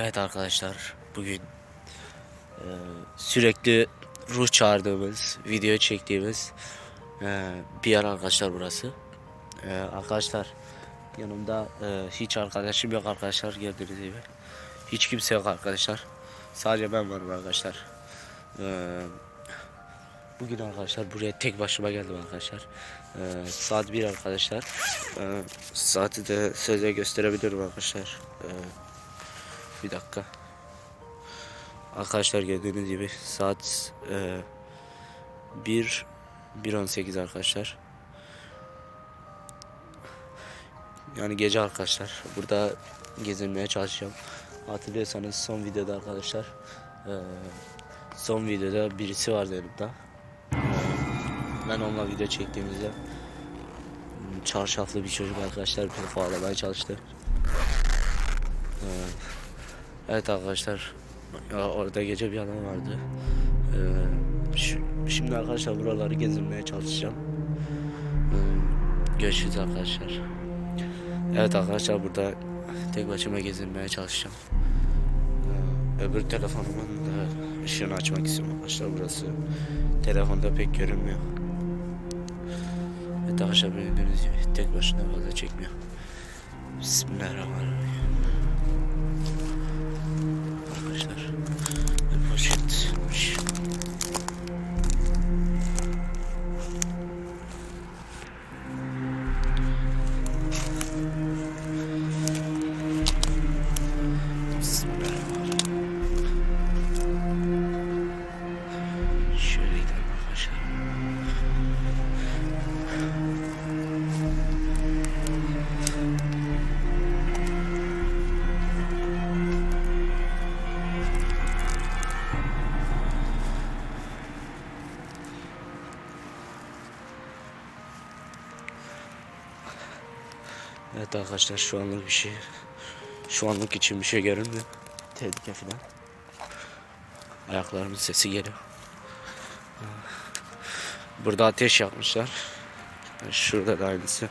Evet arkadaşlar bugün e, sürekli ruh çağırdığımız, video çektiğimiz e, bir yer arkadaşlar burası. E, arkadaşlar yanımda e, hiç arkadaşım yok arkadaşlar gördüğünüz gibi. Hiç kimse yok arkadaşlar. Sadece ben varım arkadaşlar. E, bugün arkadaşlar buraya tek başıma geldim arkadaşlar. E, saat 1 arkadaşlar. E, saati de size gösterebilirim arkadaşlar. E, bir dakika. Arkadaşlar gördüğünüz gibi saat e, 1 1.18 arkadaşlar. Yani gece arkadaşlar. Burada gezinmeye çalışacağım. Hatırlıyorsanız son videoda arkadaşlar e, son videoda birisi vardı yanımda. Ben onunla video çektiğimizde çarşaflı bir çocuk arkadaşlar beni kovalamaya çalıştı. E, Evet arkadaşlar orada gece bir adam vardı. Ee, şimdi arkadaşlar buraları gezinmeye çalışacağım. Ee, görüşürüz arkadaşlar. Evet arkadaşlar burada tek başıma gezinmeye çalışacağım. Ee, öbür telefonumun da ışığını açmak istiyorum arkadaşlar burası. Telefonda pek görünmüyor. Evet arkadaşlar gibi tek başına fazla çekmiyor. Bismillahirrahmanirrahim. Evet arkadaşlar şu anlık bir şey şu anlık için bir şey görünmüyor. Tehlike falan. Ayaklarımın sesi geliyor. Burada ateş yakmışlar. Şurada da aynısı.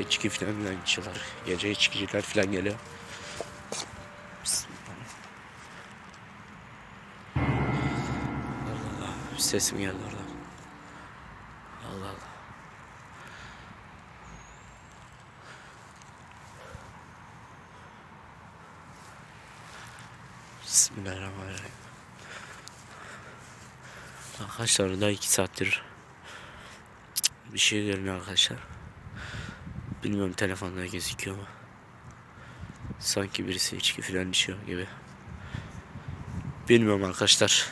İçki falan filan içiyorlar. Gece içkiciler falan geliyor. Bismillah. Allah sesim geldi oradan. Allah Allah. Bismillahirrahmanirrahim. Arkadaşlar da iki saattir bir şey görünüyor arkadaşlar. Bilmiyorum telefonda gözüküyor mu? Sanki birisi içki falan içiyor gibi. Bilmiyorum arkadaşlar.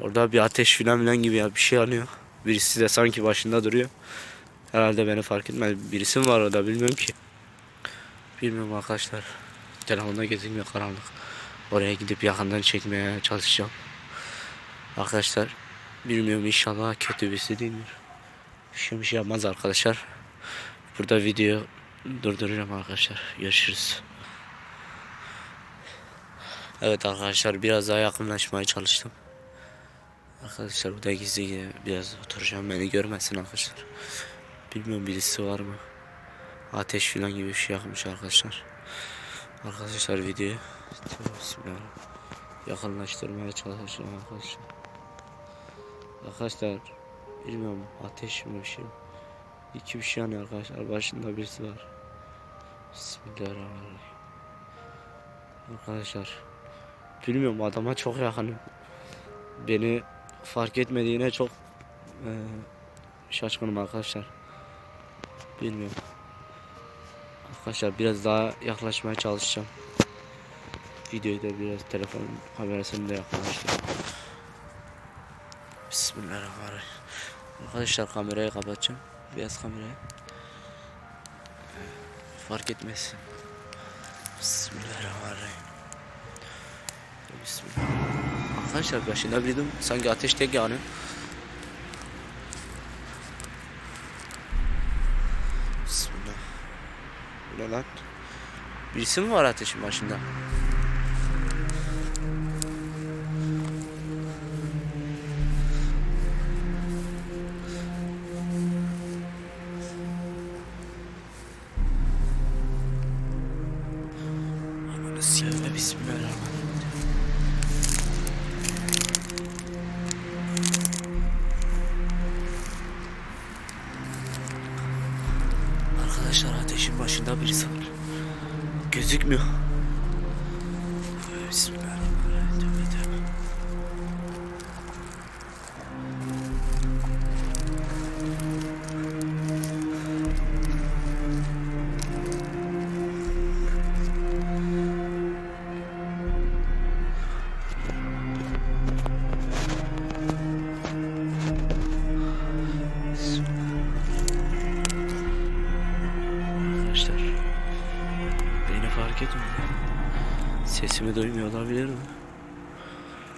Orada bir ateş falan filan gibi ya bir şey yanıyor. Birisi de sanki başında duruyor. Herhalde beni fark etmez. Birisi mi var orada bilmiyorum ki. Bilmiyorum arkadaşlar. Telefonda gözükmüyor karanlık. Oraya gidip yakından çekmeye çalışacağım. Arkadaşlar bilmiyorum inşallah kötü birisi değildir. Bir şey bir yapmaz arkadaşlar. Burada video durduruyorum arkadaşlar. Görüşürüz. Evet arkadaşlar biraz daha yakınlaşmaya çalıştım. Arkadaşlar burada gizli biraz oturacağım beni görmesin arkadaşlar. Bilmiyorum birisi var mı? Ateş falan gibi bir şey yakmış arkadaşlar. Arkadaşlar Tövbe Bismillah. Yakınlaştırmaya çalışacağım arkadaşlar. Arkadaşlar bilmiyorum ateş mi bir şey? İki bir şey yanıyor arkadaşlar. Başında birisi var. Bismillahirrahmanirrahim. Arkadaşlar bilmiyorum adama çok yakınım. Beni fark etmediğine çok e, şaşkınım arkadaşlar. Bilmiyorum. Arkadaşlar biraz daha yaklaşmaya çalışacağım. Videoyu da biraz telefon kamerasını da yaklaştırdım. Bismillahirrahmanirrahim. Arkadaşlar kamerayı kapatacağım. Beyaz kamerayı. Fark etmesin. Bismillahirrahmanirrahim. Bismillah. Arkadaşlar başında bildim sanki ateş yanıyor. Bismillah. Bu ne lan? Birisi mi var ateşin başında? Bismillahirrahmanirrahim. Ateşin başında birisi var. Gözükmüyor. Bismillahirrahmanirrahim. Fark etmiyor. Sesimi duymuyor olabilir mi?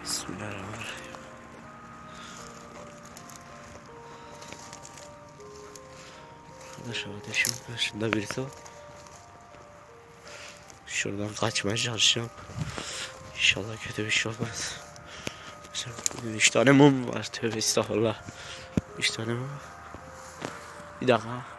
Bismillahirrahmanirrahim. Arkadaşlar ateşim başında birisi var. Şuradan kaçmaya çalışacağım. İnşallah kötü bir şey olmaz. Bugün üç tane mum var. Tövbe estağfurullah. Üç tane mum. Bir dakika.